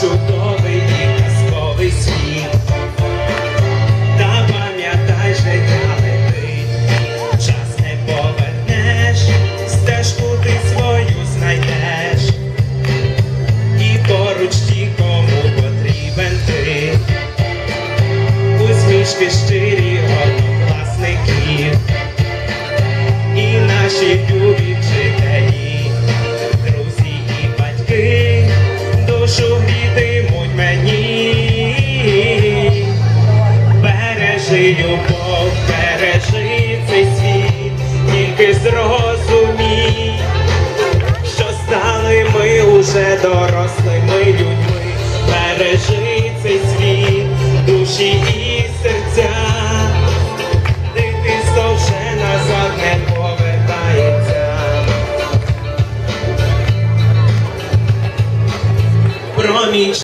чудовий і казковий світ. Та пам'ятай, життя летить, час не повернеш, стежку ти свою знайдеш, і поруч ті, кому потрібен ти, усмішки щирі однокласників, і наші любов, бережи цей світ, тільки зрозумій, що стали ми уже дорослими людьми. Бережи цей світ, душі і серця, дитинство вже назад не повертається. Проміч